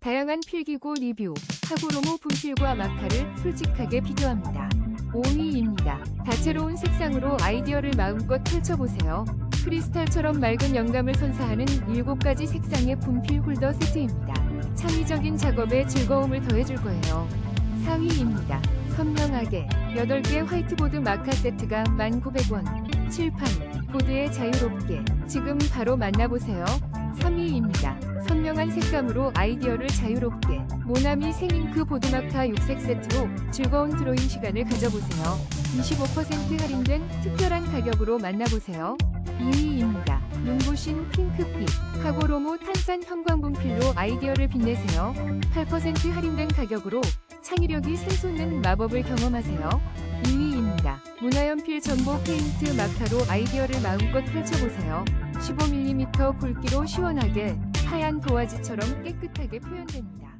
다양한 필기구 리뷰, 하고로모 분필과 마카를 솔직하게 비교합니다. 5위입니다. 다채로운 색상으로 아이디어를 마음껏 펼쳐보세요. 크리스탈처럼 맑은 영감을 선사하는 7가지 색상의 분필 홀더 세트입니다. 창의적인 작업에 즐거움을 더해줄 거예요. 4위입니다. 선명하게 8개 화이트보드 마카 세트가 1,900원. 칠판, 보드에 자유롭게 지금 바로 만나보세요. 3위입니다. 선명한 색감으로 아이디어를 자유롭게 모나미 생잉크 보드마카 6색 세트로 즐거운 드로잉 시간을 가져보세요. 25% 할인된 특별한 가격으로 만나보세요. 2위입니다. 눈부신 핑크빛 하고로모 탄산 형광분필로 아이디어를 빛내세요. 8% 할인된 가격으로 창의력이 샘솟는 마법을 경험하세요. 2위입니다. 문화연필 전보 페인트 마카로 아이디어를 마음껏 펼쳐보세요. 15mm 굵기로 시원하게 하얀 도화지처럼 깨끗하게 표현됩니다.